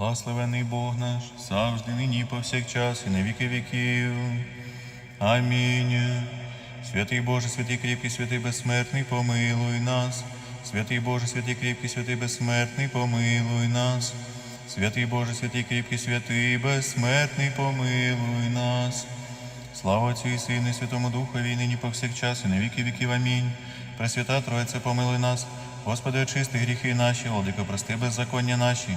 Благословений Бог наш, завжди, нині, повсякчас, і на віки віків. Амінь. Святий Боже, святий кріпкий, святий безсмертний, помилуй нас. Святий Боже, святий кріпкий, святий безсмертний, помилуй нас. Святий Боже, святий кріпкий, святий безсмертний, помилуй нас. Слава Отцю і Сину, і Святому Духові, і нині повсякчас, і на віки віків. Амінь. Пресвята Троїця, помилуй нас. Господи, очисти гріхи наші, Владико, прости беззаконня наші.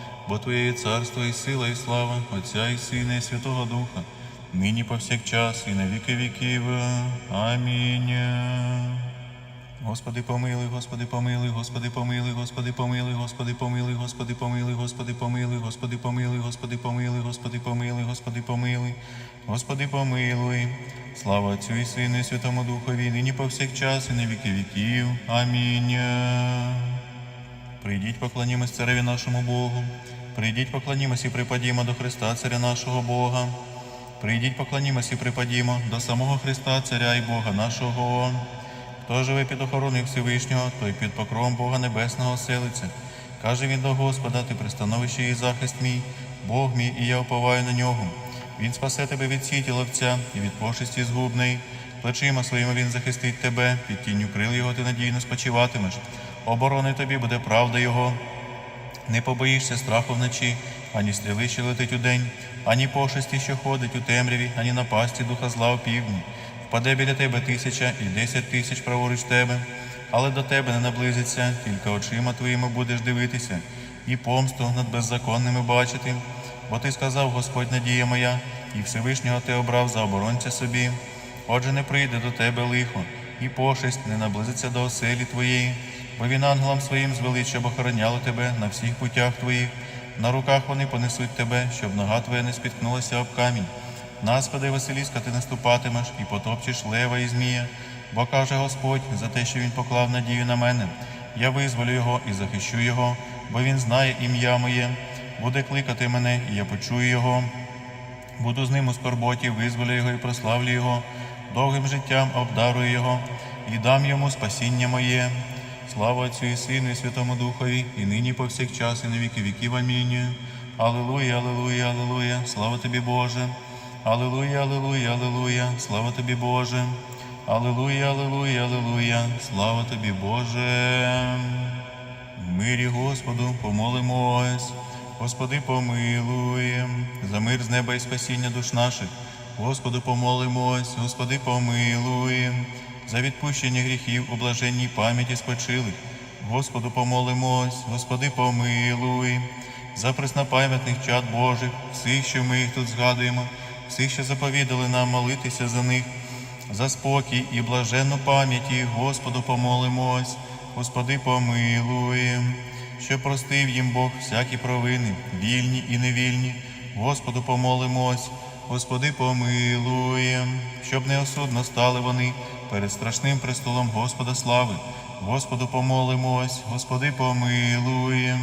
Бо Твоє є царство, і сила, і слава, Отця і Сина, і Святого Духа, нині повсякчас, і на віки віків. Амінь. Господи помилуй, Господи помилуй, Господи помилуй, Господи помилуй, Господи помилуй, Господи помилуй, Господи помилуй, Господи помилуй, Господи помилуй, Господи помилуй, Господи помилуй, Господи помилуй. Слава Отцю і Сину, і Святому Духові, нині повсякчас, і на віки віків. Амінь. Прийдіть, поклонімось цареві нашому Богу. Прийдіть, поклонімось і припадімо до Христа, царя нашого Бога. Прийдіть, поклонімось і припадімо до самого Христа, царя і Бога нашого. Хто живе під охороною Всевишнього, той під покровом Бога Небесного селиться. Каже він до Господа, ти пристановище і захист мій, Бог мій, і я уповаю на нього. Він спасе тебе від сіті ловця і від пошесті згубної. Плечима своїми він захистить тебе, під тінню крил його ти надійно спочиватимеш. Оборони тобі буде правда його. Не побоїшся страху вночі, ані стріли, що летить удень, ані пошесті, що ходить у темряві, ані напасті духа зла у півдні. Впаде біля тебе тисяча і десять тисяч праворуч тебе, але до тебе не наблизиться, тільки очима твоїми будеш дивитися, і помсту над беззаконними бачити. Бо ти сказав, Господь надія моя, і Всевишнього ти обрав за оборонця собі. Отже, не прийде до тебе лихо, і пошесть не наблизиться до оселі твоєї, бо він ангелам своїм звелить, щоб охороняли тебе на всіх путях твоїх. На руках вони понесуть тебе, щоб нога твоя не спіткнулася об камінь. Наспади Василіска ти наступатимеш і потопчеш лева і змія, бо каже Господь за те, що він поклав надію на мене. Я визволю його і захищу його, бо він знає ім'я моє, буде кликати мене, і я почую його. Буду з ним у скорботі, визволю його і прославлю його, довгим життям обдарую його і дам йому спасіння моє. Слава Отцю і Сину, і Святому Духові, і нині повсякчас, і на віки віків. Амінь. Аллилуйя, аллилуйя, аллилуйя, слава тобі, Боже. Аллилуйя, аллилуйя, аллилуйя, слава тобі, Боже. Аллилуйя, аллилуйя, аллилуйя, слава тобі, Боже. В мирі Господу помолимось. Господи, помилуй, за мир з неба і спасіння душ наших. Господу помолимось, Господи, помилуй, за відпущення гріхів у блаженній пам'яті спочилих. Господу помолимось, Господи, помилуй, за преснопам'ятних чад Божих, всіх, що ми їх тут згадуємо, всіх, що заповідали нам молитися за них, за спокій і блаженну пам'яті, Господу помолимось, Господи, помилуй, що простив їм Бог всякі провини, вільні і невільні. Господу помолимось, Господи, помилуй, щоб неосудно стали вони перед страшним престолом Господа слави. Господу помолимось, Господи, помилуй,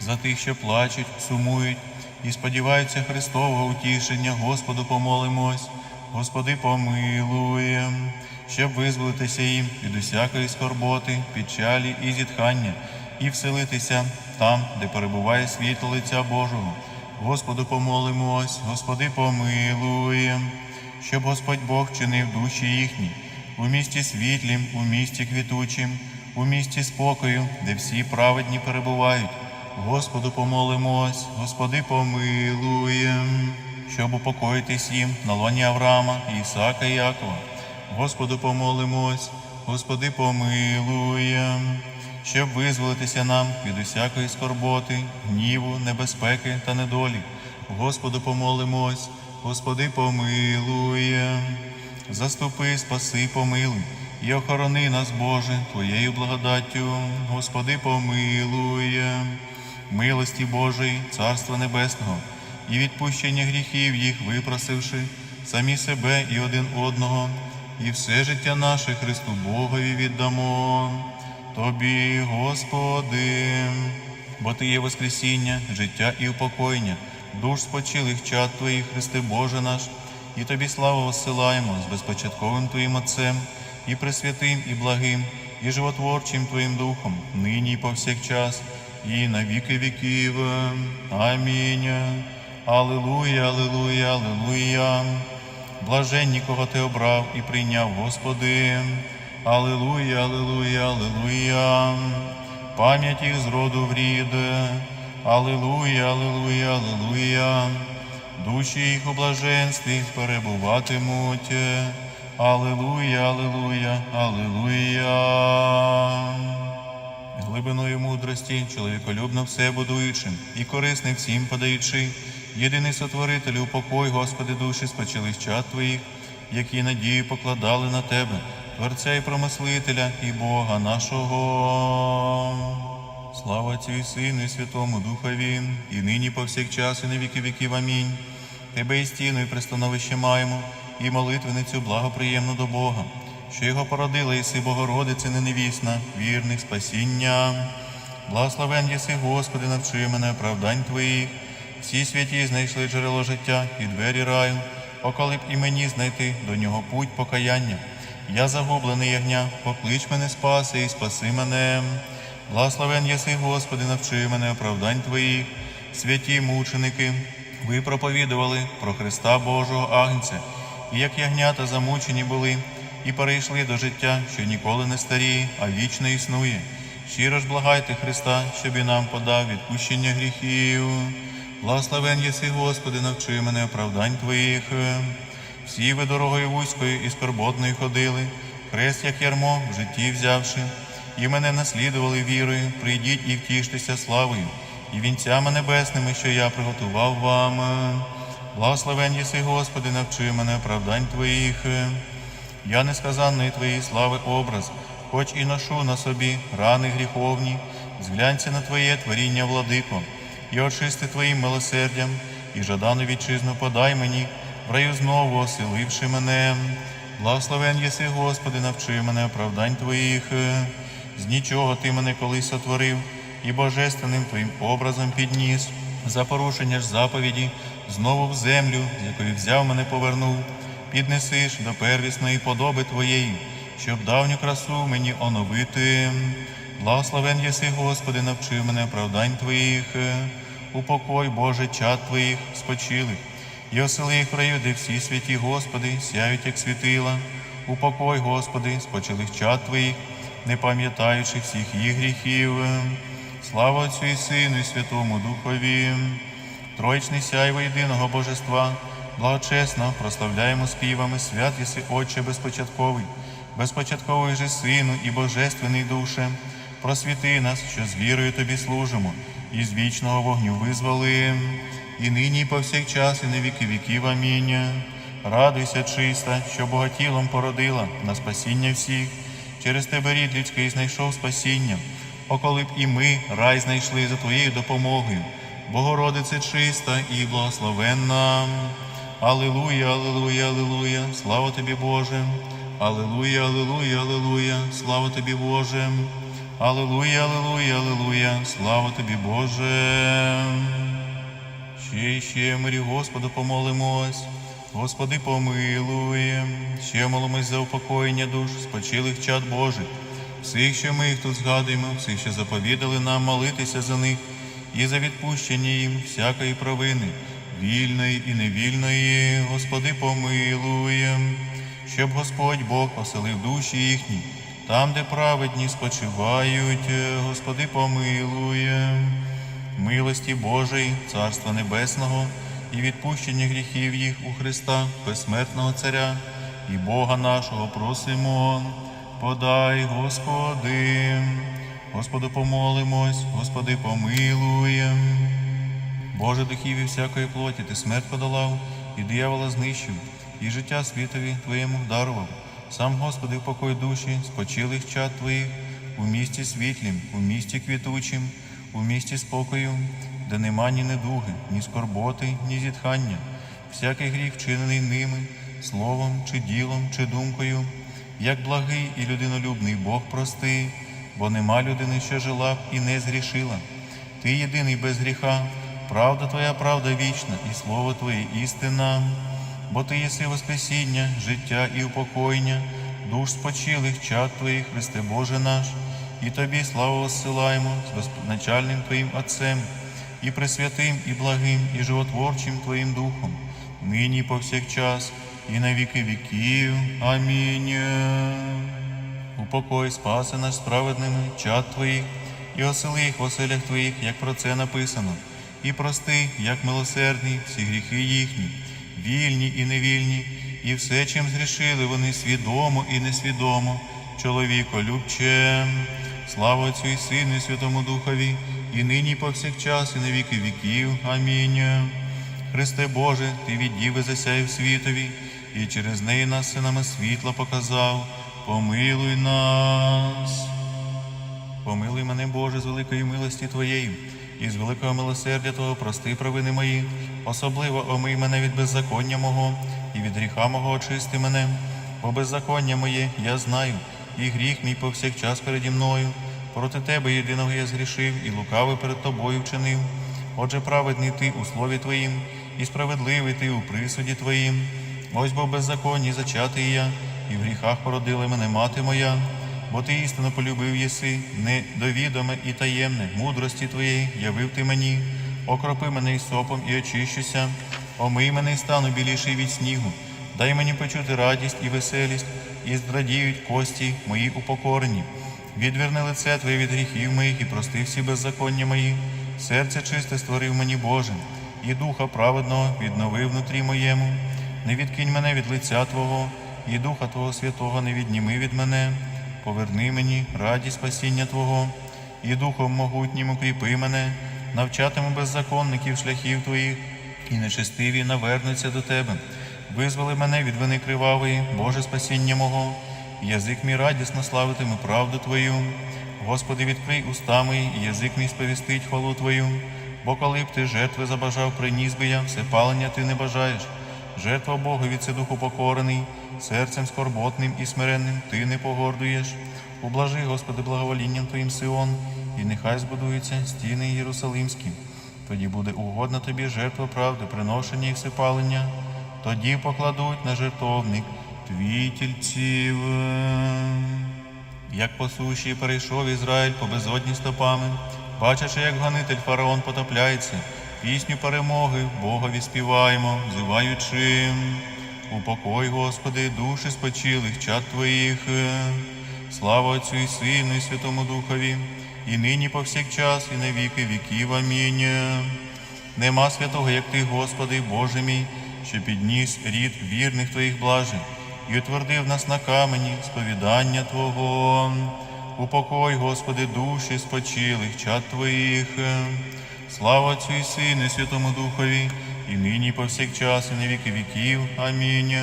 за тих, що плачуть, сумують і сподіваються Христового утішення, Господу помолимось, Господи, помилуй, щоб визволитися їм від усякої скорботи, печалі і зітхання, і вселитися там, де перебуває світло лиця Божого. Господу помолимось, Господи, помилуй, щоб Господь Бог чинив душі їхні у місті світлім, у місті квітучим, у місті спокою, де всі праведні перебувають. Господу помолимось, Господи, помилуй, щоб упокоїтись їм на лоні Авраама, Ісаака і Якова. Господу помолимось, Господи, помилуй, щоб визволитися нам від усякої скорботи, гніву, небезпеки та недолі. Господу помолимось, Господи, помилуй, заступи, спаси, помилуй, і охорони нас, Боже, Твоєю благодаттю, Господи, помилуй. милості Божої, Царства Небесного, і відпущення гріхів їх випросивши, самі себе і один одного, і все життя наше Христу Богові віддамо. Тобі, Господи, бо Ти є Воскресіння, життя і упокоєння, душ спочилих чад Твоїх, Христе Боже наш, і Тобі славу осилаємо з безпочатковим Твоїм Отцем, і пресвятим, і благим, і животворчим Твоїм Духом, нині і повсякчас, і на віки віків. Амінь. Аллилуйя, аллилуйя, аллилуйя. Блаженні, кого ти обрав і прийняв, Господи. Аллилуйя, аллилуйя, аллилуйя. Пам'ять їх з роду в рід. Аллилуйя, аллилуйя, аллилуйя. Душі їх у блаженстві перебуватимуть. Аллилуйя, аллилуйя, аллилуйя. Глибиною мудрості, чоловіколюбно все будуючим і корисним всім подаючи, єдиний сотворителю, покой, Господи, душі спочилих чад Твоїх, які надію покладали на Тебе, Творця і промислителя і Бога нашого. Слава Отцю і Сину, і Святому Духові, і нині повсякчас, і на віки віків. Амінь. Тебе і стіну, і пристановище маємо, і молитвеницю благоприємну до Бога, що його породила єси Богородице неневісна, вірних спасіння. Благословен єси, Господи, навчи мене оправдань Твоїх. Всі святі знайшли джерело життя і двері раю, околи б і мені знайти до нього путь покаяння. Я загублений ягня, поклич мене спаси і спаси мене. Благословен єси, Господи, навчи мене оправдань Твоїх, святі мученики, ви проповідували про Христа Божого Агнця, і як ягнята замучені були, і перейшли до життя, що ніколи не старіє, а вічно існує. Щиро ж благайте Христа, щоб і нам подав відпущення гріхів. Благословен єси, Господи, навчи мене оправдань Твоїх. Всі ви дорогою вузькою і скорботною ходили, хрест, як ярмо, в житті взявши, і мене наслідували вірою, прийдіть і втіштеся славою, і вінцями небесними, що я приготував вам. Благословен єси, Господи, навчи мене оправдань Твоїх. Я несказанної Твоєї слави образ, хоч і ношу на собі рани гріховні, зглянься на Твоє творіння, владико, і очисти Твоїм милосердям, і жадану вітчизну подай мені, в раю знову оселивши мене. Благословен єси, Господи, навчи мене оправдань Твоїх. З нічого Ти мене колись сотворив, і божественним Твоїм образом підніс. За порушення ж заповіді, знову в землю, з якої взяв мене повернув піднесиш до первісної подоби Твоєї, щоб давню красу мені оновити. Благословен єси, Господи, навчи мене оправдань Твоїх, упокой, Боже, чад Твоїх спочилих, і осели їх раю, де всі святі, Господи, сяють, як світила. Упокой, Господи, спочилих чад Твоїх, не пам'ятаючи всіх їх гріхів. Слава Отцю і Сину, і Святому Духові, Троїчний сяйво єдиного Божества, благочесно прославляємо співами свят єси Отче безпочатковий, безпочатковий же Сину і Божественний душе, просвіти нас, що з вірою Тобі служимо, і з вічного вогню визволи, і нині, і повсякчас, і на віки віків. Амінь. Радуйся, чиста, що богатілом породила на спасіння всіх, через тебе рід людський знайшов спасіння, околи б і ми рай знайшли за Твоєю допомогою. Богородице чиста і благословенна. Аллилуйя, аллилуйя, аллилуйя, слава тобі, Боже. Аллилуйя, аллилуйя, аллилуйя, слава тобі, Боже. Аллилуйя, аллилуйя, аллилуйя, слава тобі, Боже. Ще й ще мирі Господу помолимось. Господи, помилуй. Ще молимось за упокоєння душ спочилих чад Божих. Всіх, що ми їх тут згадуємо, всіх, що заповідали нам молитися за них і за відпущення їм всякої провини, вільної і невільної, Господи, помилуй, щоб Господь Бог оселив душі їхні, там, де праведні спочивають, Господи, помилуй, милості Божої, Царства Небесного і відпущення гріхів їх у Христа, безсмертного Царя і Бога нашого просимо, подай, Господи. Господу помолимось, Господи, помилуєм. Боже духів і всякої плоті, ти смерть подолав, і диявола знищив, і життя світові Твоєму дарував. Сам, Господи, впокой душі, спочилих чад Твоїх, у місті світлім, у місті квітучим, у місті спокою, де нема ні недуги, ні скорботи, ні зітхання, всякий гріх вчинений ними, словом чи ділом, чи думкою, як благий і людинолюбний Бог прости, бо нема людини, що жила б і не згрішила. Ти єдиний без гріха, правда Твоя правда вічна, і слово Твоє істина, бо Ти єси Воскресіння, життя і упокоєння, душ спочилих чад Твоїх, Христе Боже наш, і Тобі славу осилаємо з безначальним Твоїм Отцем, і пресвятим, і благим, і животворчим Твоїм Духом, нині повсякчас, і на віки віків. Амінь. Упокой, спаси наш справедними чад Твоїх, і осели їх в оселях Твоїх, як про це написано, і прости, як милосердний, всі гріхи їхні, вільні і невільні, і все, чим згрішили вони свідомо і несвідомо, чоловіко любчем. Слава Отцю і Сину, і Святому Духові, і нині, і повсякчас, і на віки віків. Амінь. Христе Боже, Ти від діви засяяв світові, і через неї нас синами світла показав. Помилуй нас. Помилуй мене, Боже, з великої милості Твоєї, і з великого милосердя Твого прости провини мої, особливо омий мене від беззаконня мого, і від гріха мого очисти мене, бо беззаконня моє я знаю, і гріх мій повсякчас переді мною. Проти Тебе єдиного я згрішив, і лукавий перед Тобою вчинив. Отже, праведний ти у слові Твоїм, і справедливий ти у присуді Твоїм. Ось бо беззаконні зачатий я, і в гріхах породила мене мати моя. Бо ти істинно полюбив єси, недовідоме і таємне, мудрості твоєї явив ти мені, окропи мене із сопом і очищуся, омий мене і стану біліший від снігу, дай мені почути радість і веселість, і здрадіють кості мої упокорені. Відверни лице Твоє від гріхів моїх і прости всі беззаконня мої. Серце чисте створив мені Боже, і духа праведного відновив внутрі моєму. Не відкинь мене від лиця Твого, і Духа Твого Святого не відніми від мене. Поверни мені радість спасіння Твого, і Духом могутнім укріпи мене, навчатиму беззаконників шляхів Твоїх, і нечестиві навернуться до Тебе. Визволи мене від вини кривавої, Боже спасіння мого, язик мій радісно славитиме правду Твою. Господи, відкрий уста мої, і язик мій сповістить хвалу Твою. Бо коли б ти жертви забажав, приніс би я, все палення ти не бажаєш. Жертва Богу від це духу покорений, серцем скорботним і смиренним ти не погордуєш. Ублажи, Господи, благоволінням Твоїм Сион, і нехай збудуються стіни Єрусалимські. Тоді буде угодна тобі жертва правди, приношення і всепалення. Тоді покладуть на жертовник твій тільців. Як по суші перейшов Ізраїль по безодні стопами, бачачи, як гонитель фараон потопляється, пісню перемоги Богові співаємо, взиваючи. Упокой, Господи, душі спочилих чад Твоїх. Слава Отцю і Сину, і Святому Духові, і нині повсякчас, і на віки віків. Амінь. Нема святого, як Ти, Господи, Боже мій, що підніс рід вірних Твоїх блажень і утвердив нас на камені сповідання Твого. Упокой, Господи, душі спочилих чад Твоїх. Слава Отцю і Сину, і Святому Духові, і нині, і повсякчас, і на віки віків. Амінь.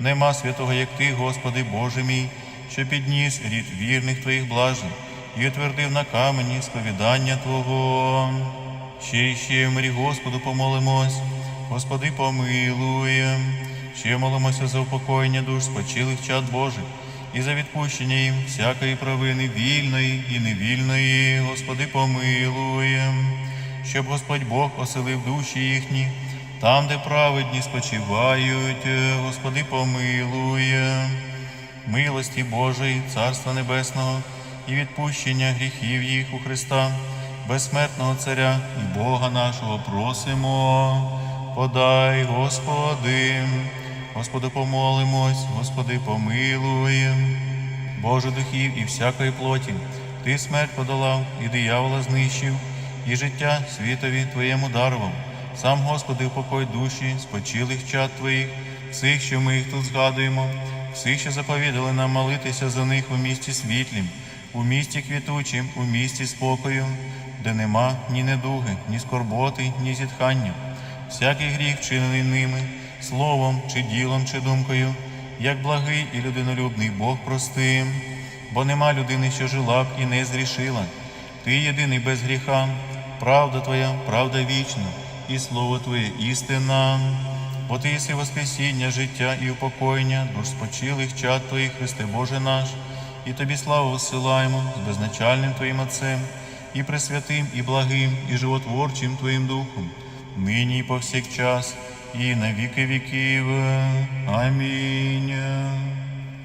Нема святого, як Ти, Господи, Боже мій, що підніс рід вірних Твоїх блажень і утвердив на камені сповідання Твого. Ще й ще в мирі Господу помолимось, Господи, помилуй. Ще молимося за упокоєння душ спочилих чад Божих і за відпущення їм всякої провини вільної і невільної, Господи, помилуй. Щоб Господь Бог оселив душі їхні, там, де праведні спочивають, Господи, помилуй. Милості Божої, Царства Небесного і відпущення гріхів їх у Христа, безсмертного Царя і Бога нашого просимо. Подай, Господи, Господи, помолимось, Господи, помилуй. Боже духів і всякої плоті, Ти смерть подолав і диявола знищив, і життя світові Твоєму дарував. Сам, Господи, упокой душі спочилих чад Твоїх, всіх, що ми їх тут згадуємо, всіх, що заповідали нам молитися за них у місті світлім, у місті квітучим, у місті спокою, де нема ні недуги, ні скорботи, ні зітхання. Всякий гріх, вчинений ними, словом, чи ділом, чи думкою, як благий і людинолюбний Бог простим, бо нема людини, що жила б і не зрішила. Ти єдиний без гріха, правда Твоя, правда вічна, і слово Твоє істина. Бо Ти єси воскресіння, життя і упокоєння, душ спочилих чад Твоїх, Христе Боже наш, і Тобі славу висилаємо з безначальним Твоїм Отцем, і пресвятим, і благим, і животворчим Твоїм Духом, нині і повсякчас, і на віки віків. Амінь.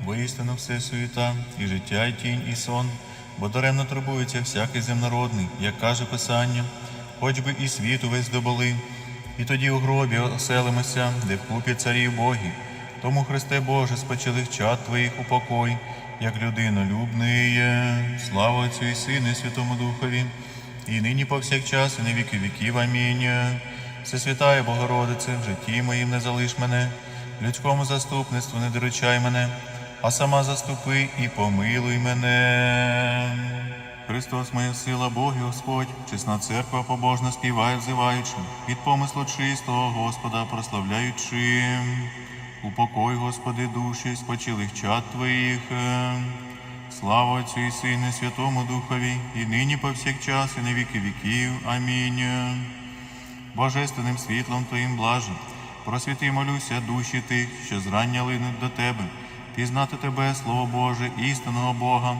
Воістину все суєта, і життя, і тінь, і сон, бо даремно турбується всякий земнородний, як каже Писання, хоч би і світу весь доболи, і тоді у гробі оселимося, де вкупі царі боги. Тому, Христе Боже, спочилих чад Твоїх упокой, як людинолюбний. Слава Отцю і Сину, і Святому Духові, і нині повсякчас, і на віки віків. Амінь. Всесвятая Богородице, в житті моїм не залиш мене, людському заступництву не доручай мене, а сама заступи і помилуй мене. Христос, моя сила, Бог і Господь, чесна церква побожна співає, взиваючи, від помислу чистого Господа прославляючи. Упокой, Господи, душі, спочилих чад Твоїх. Слава Отцю і Сину, Святому Духові, і нині повсякчас, і на віки віків. Амінь. Божественним світлом Твоїм блажен, просвіти, молюся, душі тих, що зрання линуть до Тебе, пізнати Тебе, Слово Боже, істинного Бога,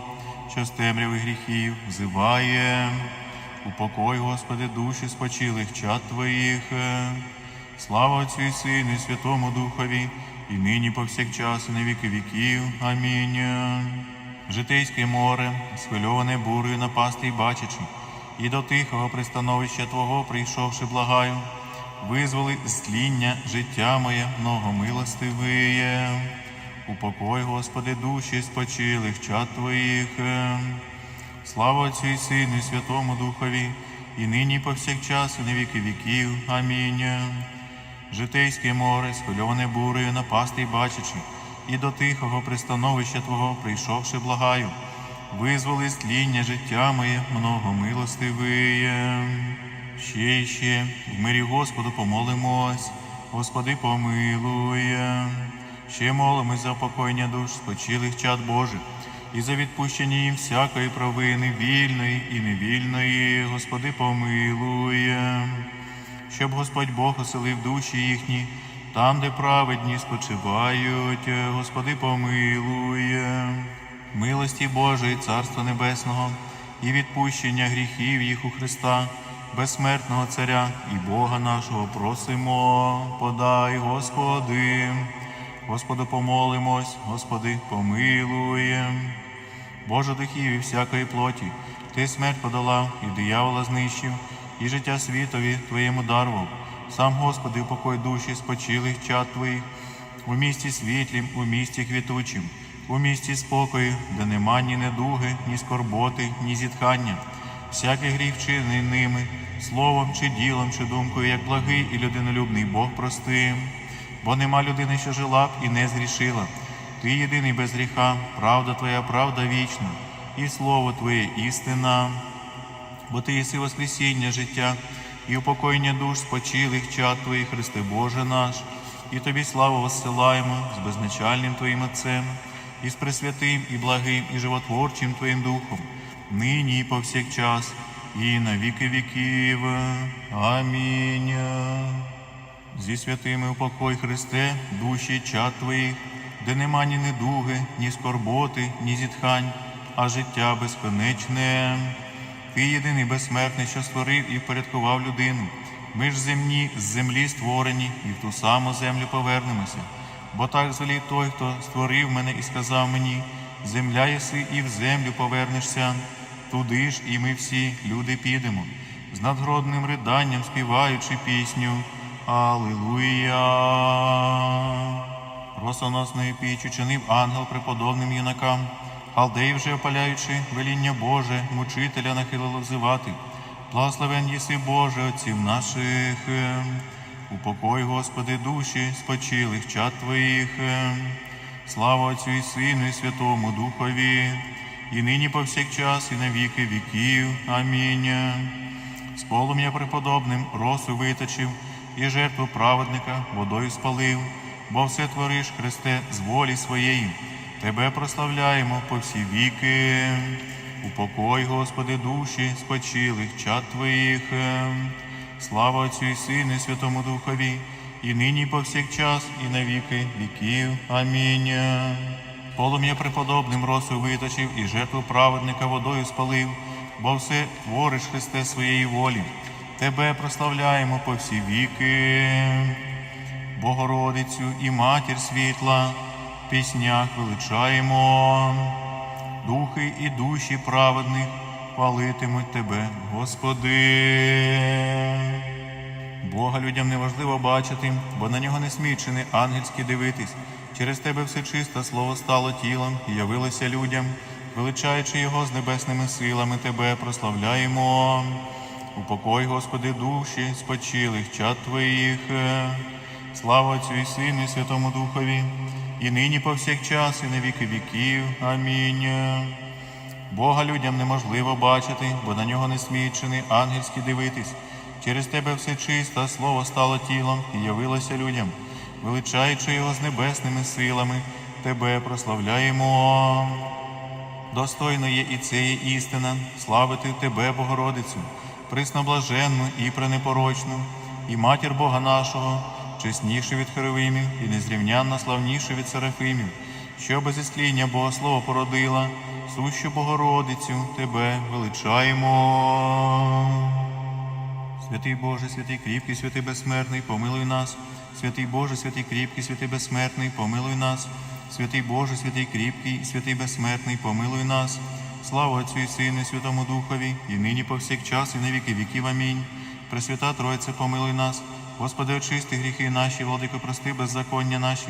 що з темряви гріхів взиває. Упокой, Господи, душі спочилих чад Твоїх. Слава Отцю і Сину, і Святому Духові, і нині повсякчас, і на віки віків. Амінь. Житейське море, схвильоване бурею напасти й бачачи, і до тихого пристановища Твого, прийшовши, благаю, визволи з тління життя моє, многомилостивиє. Упокой, Господи, душі спочилих чад Твоїх. Слава Отцю і Сину, і Святому Духові, і нині повсякчас, і на віки віків. Амінь. Житейське море, схвильоване бурею, напасти й бачачи, і до тихого пристановища Твого, прийшовши, благаю, визволи з життя моє, многомилостивиє. Ще й ще, в мирі Господу помолимось, Господи помилує. Ще молимось за упокоєння душ спочилих чад Божих, і за відпущення їм всякої провини, вільної і невільної, Господи помилує. Щоб Господь Бог оселив душі їхні, там, де праведні спочивають, Господи помилує. Милості Божої, Царства Небесного, і відпущення гріхів їх у Христа, безсмертного Царя і Бога нашого просимо, подай, Господи. Господу помолимось, Господи, помилуєм. Боже духів і всякої плоті, Ти смерть подолав і диявола знищив, і життя світові Твоєму дарував. Сам, Господи, упокой душі спочилих чад Твоїх, у місті світлім, у місті квітучим, у місті спокою, де нема ні недуги, ні скорботи, ні зітхання. Всякий гріх вчинений ними, словом чи ділом, чи думкою, як благий і людинолюбний Бог простим. Бо нема людини, що жила б і не згрішила. Ти єдиний без гріха, правда Твоя, правда вічна, і слово Твоє істина. Бо Ти єси воскресіння життя і упокоєння душ спочилих чад Твоїх, Христе Боже наш, і Тобі славу воссилаємо з безначальним Твоїм Отцем, і з пресвятим, і благим, і животворчим Твоїм Духом, нині і повсякчас, і на віки віків. Амінь. Зі святими упокой Христе, душі чад Твоїх, де нема ні недуги, ні скорботи, ні зітхань, а життя безконечне. Ти єдиний безсмертний, що створив і впорядкував людину. Ми ж земні з землі створені, і в ту саму землю повернемося. Бо так звелів той, хто створив мене і сказав мені: земля єси і в землю повернешся. Туди ж і ми всі, люди, підемо, з надгродним риданням співаючи пісню. Аллилуйя. Росоносної піч учинив ангел преподобним юнакам, халдей вже опаляючи веління Боже, мучителя нахилило взивати. Благословен єси Боже, отців наших. Упокой, Господи, душі спочилих чад Твоїх. Слава Отцю і Сину, і Святому Духові, і нині повсякчас, і на віки віків. Амінь. З полум'я преподобним росу виточив, і жертву праведника водою спалив, бо все твориш, Христе, з волі своєї. Тебе прославляємо по всі віки. Упокой, Господи, душі спочилих чад Твоїх. Слава Отцю і Сину, і Святому Духові, і нині, і повсякчас, і на віки віків. Амінь. Полум'я преподобним росу виточив, і жертву праведника водою спалив, бо все твориш Христе своєї волі. Тебе прославляємо по всі віки. Богородицю і матір світла, піснях величаємо. Духи і душі праведних хвалитимуть Тебе, Господи. Бога людям неважливо бачити, бо на нього не смічений ангельський дивитись. Через тебе все чисте слово стало тілом і явилося людям, величаючи його з небесними силами, тебе прославляємо. Упокой, Господи, душі спочилих чад Твоїх. Слава Отцю Сину, і Святому Духові, і нині повсякчас, і на віки віків. Амінь. Бога людям неможливо бачити, бо на нього не смічений ангельський дивитись. Через тебе все чисте, слово стало тілом і явилося людям, величаючи його з небесними силами, тебе прославляємо. Достойно є і це є істина, славити Тебе, Богородицю, присноблаженну і пренепорочну, і матір Бога нашого, чеснішу від Херовимів і незрівнянно славнішу від Серафимів, що без істління Богослова породила, сущу Богородицю, Тебе величаємо. Святий Боже, святий кріпкий, святий безсмертний, помилуй нас. Святий Боже, святий кріпкий, святий безсмертний, помилуй нас. Святий Боже, святий кріпкий, святий безсмертний, помилуй нас. Слава Отцю і Сину, і Святому Духові, і нині повсякчас, і на віки віків. Амінь. Пресвята Тройце, помилуй нас. Господи, очисти гріхи наші, владико, прости беззаконня наші.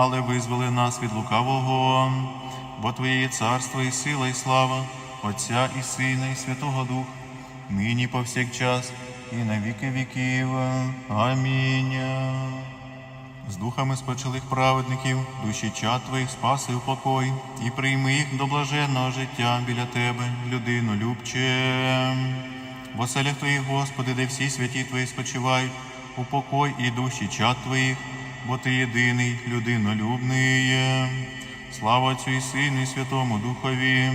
але визволи нас від лукавого. Бо Твоє є царство і сила, і слава, Отця і Сина, і Святого Духа, нині повсякчас, і на віки віків. Амінь. З духами спочилих праведників, душі чад твоїх спаси у покой, і прийми їх до блаженного життя біля тебе, людину любче. В оселях твоїх, Господи, де всі святі твої спочивають, у покой і душі чад твоїх, бо ти єдиний, людинолюбний. Слава Отцю Сину, і Святому Духові.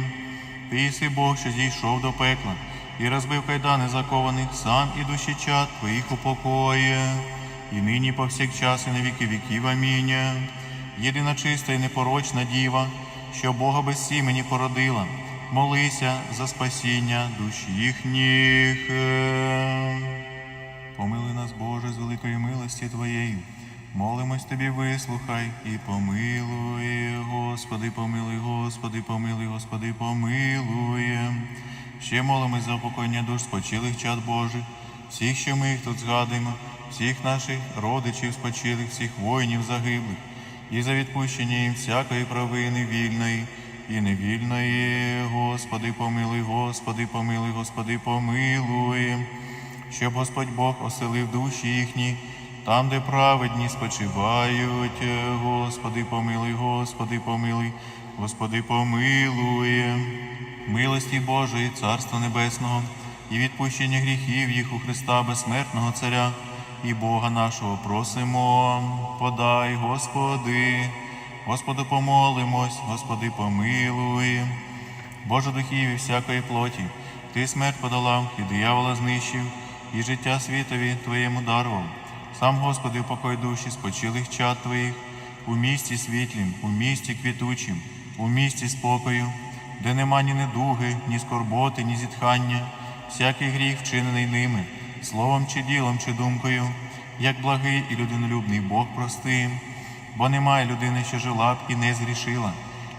Ти єси Бог, що зійшов до пекла, і розбив кайдани закованих, сам і душі чад твоїх упокоє, і нині повсякчас, і на віки віків. Амінь. Єдина чиста і непорочна діва, що Бога без сімені породила, молися за спасіння душ їхніх. Помилуй нас, Боже, з великої милості Твоєї. Молимось тобі, вислухай і помилуй, Господи, помилуй, Господи, помилуй, Господи, помилуй. Ще молимось за упокоєння душ спочилих чад Божих, всіх, що ми їх тут згадуємо, всіх наших родичів спочилих, всіх воїнів загиблих, і за відпущення їм всякої провини вільної і невільної. Господи, помилуй, Господи, помилуй, Господи, помилуй, щоб Господь Бог оселив душі їхні. Там, де праведні спочивають, Господи, помилуй, Господи, помилуй, Господи, помилуй, милості Божої, Царства Небесного і відпущення гріхів їх у Христа безсмертного Царя і Бога нашого просимо, подай, Господи, Господу помолимось, Господи, помилуй, Боже духів і всякої плоті, Ти смерть подолав і диявола знищив, і життя світові Твоєму дарував. Сам, Господи, упокой душі спочилих чад Твоїх, у місті світлім, у місті квітучим, у місті спокою, де нема ні недуги, ні скорботи, ні зітхання, всякий гріх, вчинений ними, словом чи ділом, чи думкою, як благий і людинолюбний Бог прости, бо немає людини, що жила б і не згрішила.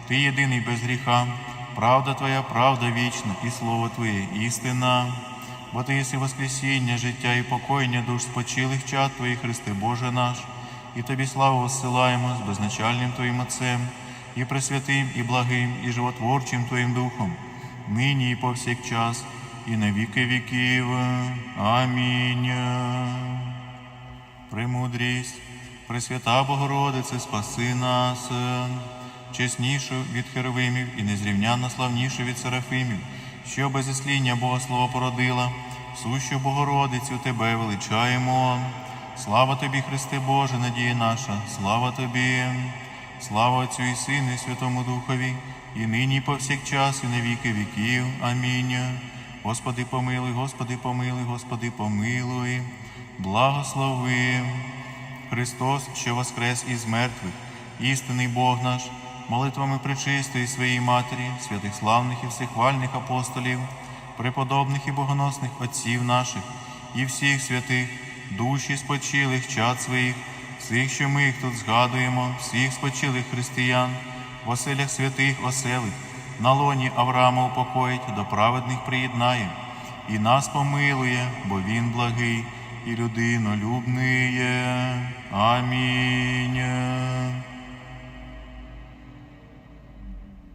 Ти єдиний без гріха, правда Твоя, правда вічна, і слово Твоє істина. Бо ти єси Воскресіння, життя і покоєння душ спочилих чад Твоїх, Христе Боже наш, і Тобі славу воссилаємо з безначальним Твоїм Отцем, і пресвятим, і благим, і животворчим Твоїм Духом, нині і повсякчас, і на віки віків. Амінь. Премудрість, Пресвята Богородице, спаси нас, чеснішу від херовимів і незрівнянно славнішу від серафимів, що без ісління Бога Слово породила, сущу Богородицю Тебе величаємо. Слава Тобі, Христе Боже, надія наша, слава Тобі, слава Отцю і Сину, і Святому Духові, і нині, і повсякчас, і на віки віків. Амінь. Господи, помилуй, Господи, помилуй, Господи, помилуй, благослови. Христос, що воскрес із мертвих, істинний Бог наш, молитвами пречистої своєї Матері, святих славних і всехвальних апостолів, преподобних і богоносних отців наших і всіх святих, душі спочилих чад своїх, всіх, що ми їх тут згадуємо, всіх спочилих християн, в оселях святих оселить, на лоні Авраама упокоїть, до праведних приєднає, і нас помилує, бо він благий і людинолюбний. є. Амінь.